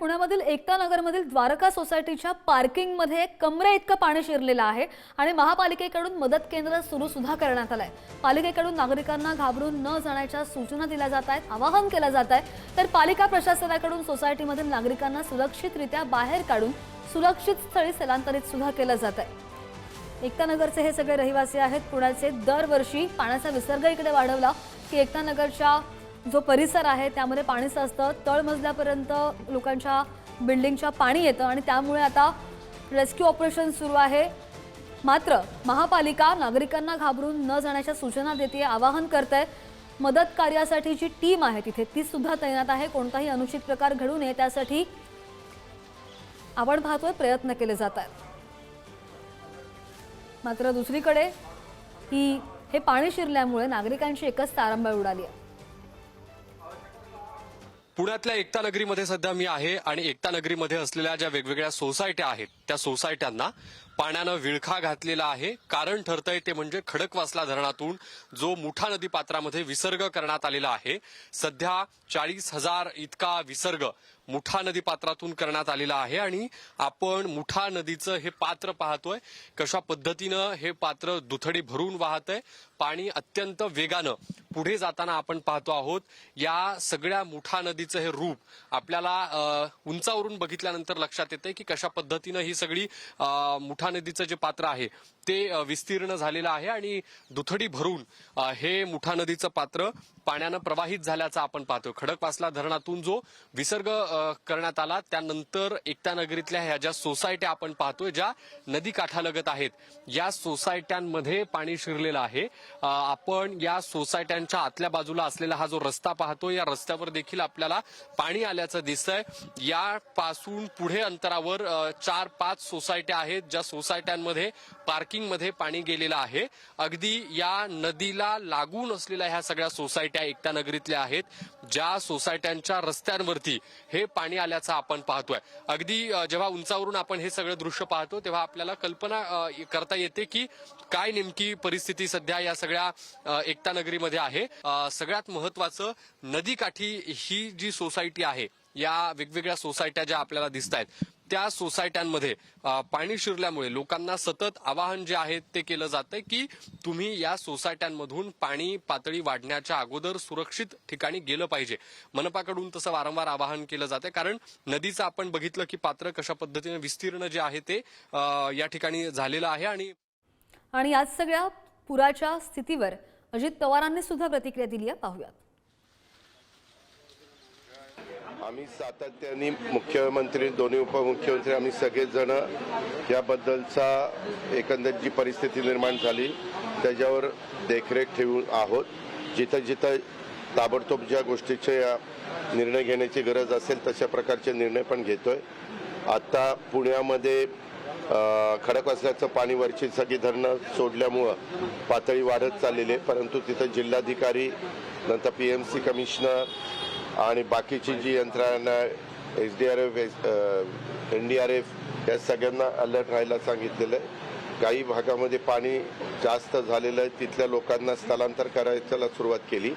पुण्यामधील एकता नगरमधील द्वारका सोसायटीच्या पार्किंगमध्ये कमरे इतकं पाणी शिरलेलं आहे आणि महापालिकेकडून मदत केंद्र सुरू सुद्धा करण्यात आलंय. पालिकेकडून नागरिकांना घाबरून न जाण्याच्या सूचना दिल्या जात आहेत आवाहन केलं जात आहे. तर पालिका प्रशासनाकडून सोसायटीमधील नागरिकांना सुरक्षितरित्या बाहेर काढून सुरक्षित स्थळी स्थलांतरित सुद्धा केलं जात आहे. एकता नगरचे हे सगळे रहिवासी आहेत. पुण्याचे दरवर्षी पाण्याचा विसर्ग इकडे वाढवला की एकता नगरच्या जो परिसर आहे त्यामध्ये पाणी साचतं तळमजल्यापर्यंत लोकांच्या बिल्डिंगच्या पाणी येतं आणि त्यामुळे आता रेस्क्यू ऑपरेशन सुरू आहे. मात्र महापालिका नागरिकांना घाबरून न जाण्याच्या सूचना देते आवाहन करते मदत कार्यासाठी जी टीम आहे तिथे ती सुद्धा तैनात आहे. कोणताही अनुचित प्रकार घडू नये त्यासाठी आपण पाहतोय प्रयत्न केले जात आहेत. मात्र दुसरीकडे ही हे पाणी शिरल्यामुळे नागरिकांची एकच तारंबळ उडाली आहे. पुण्यातल्या एकता नगरीमध्ये सध्या मी आहे आणि एकता नगरीमध्ये असलेल्या ज्या वेगवेगळ्या सोसायट्या आहेत त्या सोसायट्यांना पाण्यानं विळखा घातलेला आहे. कारण ठरतंय ते म्हणजे खडकवासला धरणातून जो मुठा नदी पात्रामध्ये विसर्ग करण्यात आलेला आहे सध्या चाळीस हजार इतका विसर्ग मुठा नदी पात्रातून करण्यात आलेला आहे आणि आपण मुठा नदीचं हे पात्र पाहतोय कशा पद्धतीनं हे पात्र दुथडी भरून वाहत आहे पाणी अत्यंत वेगानं पुढे जाताना आपण पाहतो आहोत या सगळ्या मुठा नदीचं हे रूप आपल्याला उंचावरून बघितल्यानंतर लक्षात येते की कशा पद्धतीनं ही सगळी मुठा नदीचं जे पात्र आहे ते विस्तीर्ण झालेलं आहे आणि दुथडी भरून हे मुठा नदीचं पात्र पाण्यानं प्रवाहित झाल्याचं आपण पाहतो खडकवासला धरणातून जो विसर्ग करण्यात आला त्यानंतर एकता नगरीतल्या ह्या ज्या सोसायट्या आपण पाहतोय ज्या नदी काठालगत आहेत या सोसायट्यांमध्ये पाणी शिरलेलं आहे. आपण या सोसायट्यांच्या आतल्या बाजूला असलेला हा जो रस्ता पाहतो या रस्त्यावर देखील आपल्याला पाणी आल्याचं दिसतंय. यापासून पुढे अंतरावर चार पाच सोसायट्या आहेत. ज्या सोसायट्यांमध्ये पार्किंगमध्ये पाणी गेलेलं आहे. अगदी या नदीला लागून असलेल्या ह्या सगळ्या सोसायट्या एकट्या नगरीतल्या आहेत. ज्या सोसायट्यांच्या रस्त्यांवरती हे पाणी आल्याचं आपण पाहतोय. अगदी जेव्हा उंचावरून आपण हे सगळं दृश्य पाहतो तेव्हा आपल्याला कल्पना करता येते की काय नेमकी परिस्थिती सध्या या सगळ्या एकता नगरीमध्ये आहे. सगळ्यात महत्वाचं नदीकाठी ही जी सोसायटी आहे या वेगवेगळ्या सोसायट्या ज्या आपल्याला दिसत आहेत त्या सोसायट्यांमध्ये पाणी शिरल्यामुळे लोकांना सतत आवाहन जे आहे ते केलं जातंय की तुम्ही या सोसायट्यांमधून पाणी पातळी वाढण्याच्या अगोदर सुरक्षित ठिकाणी गेलं पाहिजे. मनपाकडून तसं वारंवार आवाहन केलं जाते कारण नदीचं आपण बघितलं की पात्र कशा पद्धतीने विस्तीर्ण जे आहे ते या ठिकाणी झालेलं आहे आणि आणि आज सगळ्या पुराच्या स्थितीवर अजित पवारांनी सुद्धा प्रतिक्रिया दिली आहे. पाहूयात. आम्ही सातत्याने मुख्यमंत्री दोन्ही उपमुख्यमंत्री आम्ही सगळेजण याबद्दलचा एकंदर जी परिस्थिती निर्माण झाली त्याच्यावर देखरेख ठेवून आहोत. जिथं जिथं ताबडतोब ज्या गोष्टीचे या निर्णय घेण्याची गरज असेल तशा प्रकारचे निर्णय पण घेतोय. आता पुण्यामध्ये खडकवासल्याचं पाणी वरची सगळी धरणं सोडल्यामुळं पातळी वाढत चाललेली आहे. परंतु तिथं जिल्हाधिकारी नंतर पी एम सी कमिशनर आणि बाकीची जी यंत्रणा S D R F N D R F या सगळ्यांना अलर्ट राहायला सांगितलेलं आहे. काही भागामध्ये पाणी जास्त झालेलं आहे. तिथल्या लोकांना स्थलांतर करायला सुरुवात केली.